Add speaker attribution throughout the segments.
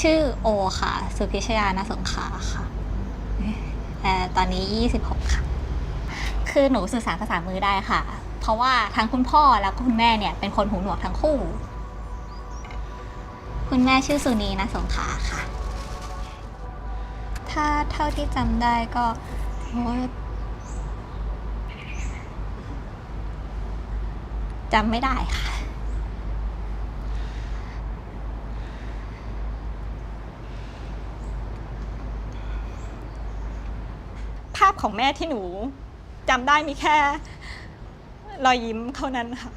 Speaker 1: ชื่อโอค่ะ สุพิชยานาสงขาค่ะเอ่ตอนนี้ 26 ค่ะ คือหนูสื่อสารภาษามือได้ค่ะ เพราะว่าทั้งคุณพ่อแล้วก็คุณแม่เนี่ย เป็นคนหูหนวกทั้งคู่ คุณแม่ชื่อสุนีนาสงขาค่ะ ถ้าเท่าที่จำได้ก็โอ้ยจำไม่ได้ค่ะ
Speaker 2: ภาพของแม่ที่หนูจำได้มีแค่ รอยยิ้มเท่านั้นค่ะ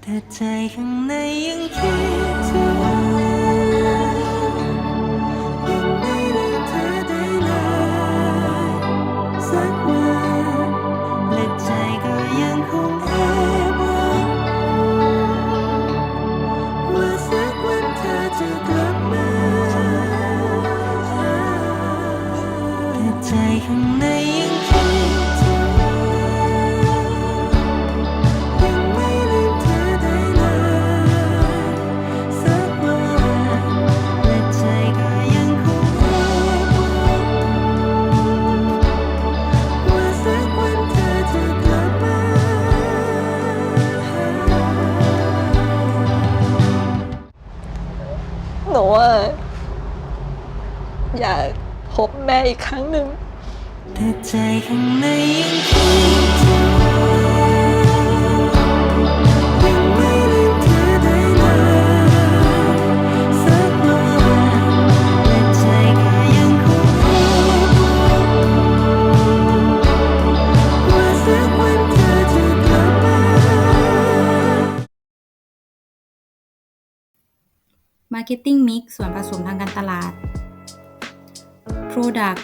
Speaker 3: แต่ใจข้างในยังคิดถึงยัง แต่ใจข้างในยัง บ
Speaker 2: แม่อีกครั้งหนึ่ง
Speaker 3: แต่ใจข้างในยังคิดถึงยังไม่ลืมเธอได้เลยสักวันและใจก็ยังคงแอบหวังว่าสัก
Speaker 4: ส่วนผสมทางการตลาด Product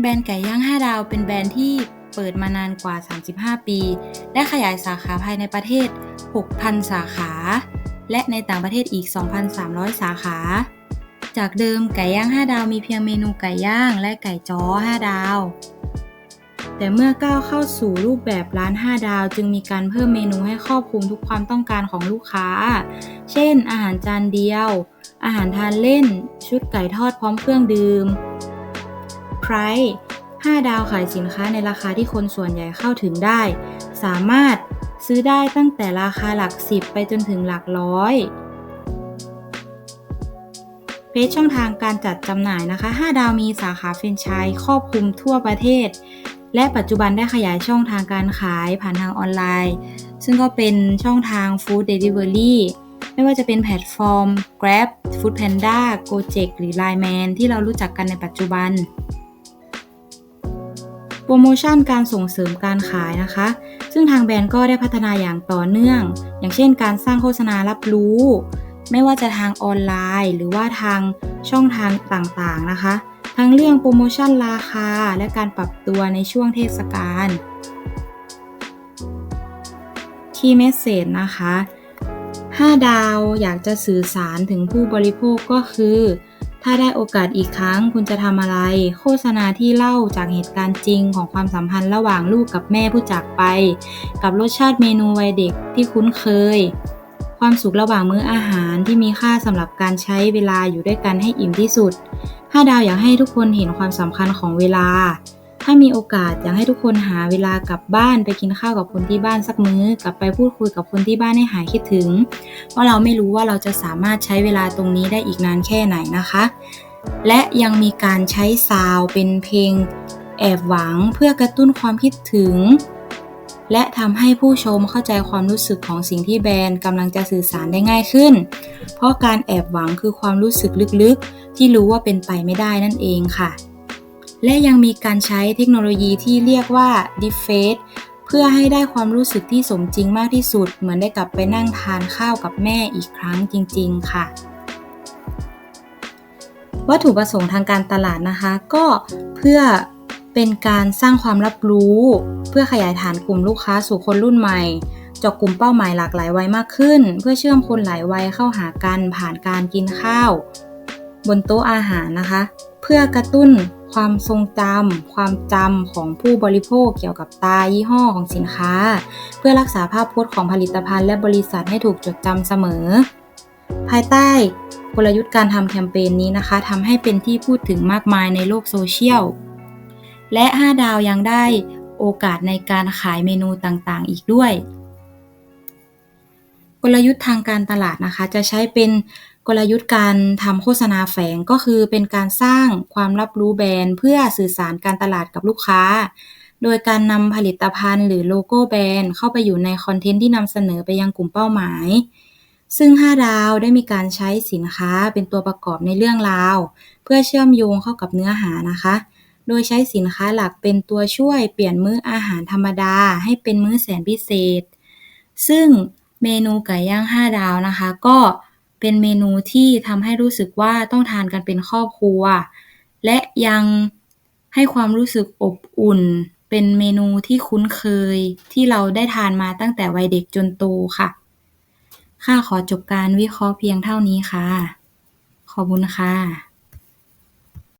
Speaker 4: แบรนด์ไก่ย่าง 5 ดาว เป็นแบรนด์ที่เปิดมานานกว่า 35 ปี และขยายสาขาภายในประเทศ 6,000 สาขา และในต่างประเทศอีก 2,300 สาขา จากเดิมไก่ย่าง 5 ดาวมีเพียงเมนูไก่ย่างและไก่จ้อ 5 ดาว แต่เมื่อก้าวเข้าสู่รูปแบบร้าน 5 ดาว จึงมีการเพิ่มเมนูให้ครอบคลุมทุกความต้องการของลูกค้า เช่น อาหารจานเดียว อาหารทานเล่น ชุดไก่ทอดพร้อมเครื่องดื่ม Price 5ดาวขายสินค้าในราคาที่คนส่วนใหญ่เข้าถึงได้ สามารถซื้อได้ตั้งแต่ราคาหลักสิบไปจนถึงหลักร้อยเพจช่องทางการจัดจำหน่ายนะคะ 5 ดาวมีสาขาแฟรนไชส์ครอบคลุมทั่วประเทศ และปัจจุบันได้ขยายช่องทางการขายผ่านทางออนไลน์ ซึ่งก็เป็นช่องทาง Food Delivery ไม่ว่าจะเป็นแพลตฟอร์ม Grab, Foodpanda, Gojek หรือ Line Man ที่เรารู้จักกันในปัจจุบัน โปรโมชั่นการส่งเสริมการขายนะคะ ซึ่งทางแบรนด์ก็ได้พัฒนาอย่างต่อเนื่อง อย่างเช่นการสร้างโฆษณารับรู้ ไม่ว่าจะทางออนไลน์ หรือว่าทางช่องทางต่างๆนะคะ ทั้งเรื่องโปรโมชั่นราคา และการปรับตัวในช่วงเทศกาล Key Message นะคะ 5 ดาวอยากจะสื่อสารถึงผู้บริโภคก็คือ ถ้าได้โอกาสอีกครั้งคุณจะทำอะไร โฆษณาที่เล่าจากเหตุการณ์จริงของความสัมพันธ์ระหว่างลูกกับแม่ผู้จากไป กับรสชาติเมนูวัยเด็กที่คุ้นเคย ความสุขระหว่างมื้ออาหารที่มีค่าสำหรับการใช้เวลาอยู่ด้วยกันให้อิ่มที่สุด 5 ดาวอยากให้ทุกคนเห็นความสำคัญของเวลา ถ้ามีโอกาสอยากให้ทุกคนหาเวลากลับบ้านไปกินข้าวกับคนที่บ้านสักมื้อ กลับไปพูดคุยกับคนที่บ้านให้หายคิดถึง เพราะเราไม่รู้ว่าเราจะสามารถใช้เวลาตรงนี้ได้อีกนานแค่ไหนนะคะ และยังมีการใช้ซาวเป็นเพลงแอบหวังเพื่อกระตุ้นความคิดถึง และทำให้ผู้ชมเข้าใจความรู้สึกของสิ่งที่แบรนด์กำลังจะสื่อสารได้ง่ายขึ้น เพราะการแอบหวังคือความรู้สึกลึกๆ ที่รู้ว่าเป็นไปไม่ได้นั่นเองค่ะ และยังมีการใช้เทคโนโลยีที่เรียกว่า Deepfake เพื่อให้ได้ความรู้สึกที่สมจริงมากที่สุด เหมือนได้กลับไปนั่งทานข้าวกับแม่อีกครั้งจริง ๆ ค่ะวัตถุประสงค์ทางการตลาดนะคะ ก็เพื่อ เป็นการสร้างความรับรู้ เพื่อขยายฐานกลุ่มลูกค้าสู่คนรุ่นใหม่เจาะกลุ่มเป้าหมายหลากหลายวัยมากขึ้น เพื่อเชื่อมคนหลายวัยเข้าหากันผ่านการกินข้าว บนโต๊ะอาหารนะคะ เพื่อกระตุ้นความทรงจำความจำของผู้บริโภคเกี่ยวกับตายี่ห้อของสินค้า เพื่อรักษาภาพพจน์ของผลิตภัณฑ์และบริษัทให้ถูกจดจำเสมอ ภายใต้กลยุทธ์การทำแคมเปญนี้นะคะทำให้เป็นที่พูดถึงมากมายในโลกโซเชียล และ 5 ดาวยังได้โอกาสในการขายเมนูต่างๆ อีกด้วย กลยุทธ์ทางการตลาดนะคะ จะใช้เป็นกลยุทธ์การทำโฆษณาแฝงก็คือเป็นการสร้างความรับรู้แบรนด์เพื่อสื่อสารการตลาดกับลูกค้า โดยการนำผลิตภัณฑ์ หรือโลโก้แบรนด์เข้าไปอยู่ในคอนเทนต์ที่นำเสนอไปยังกลุ่มเป้าหมาย ซึ่ง 5 ดาวได้มีการใช้สินค้าเป็นตัวประกอบในเรื่องราว เพื่อเชื่อมโยงเข้ากับเนื้อหานะคะ โดยใช้สินค้าหลักเป็นตัวช่วยเปลี่ยนมื้ออาหารธรรมดาให้เป็นมื้อแสนพิเศษ ซึ่งเมนูไก่ย่าง 5 ดาวนะคะ ก็เป็นเมนูที่ทำให้รู้สึกว่าต้องทานกันเป็นครอบครัว และยังให้ความรู้สึกอบอุ่น เป็นเมนูที่คุ้นเคย ที่เราได้ทานมาตั้งแต่วัยเด็กจนโตค่ะค่ะขอจบการวิเคราะห์เพียงเท่านี้ค่ะ ขอบคุณค่ะ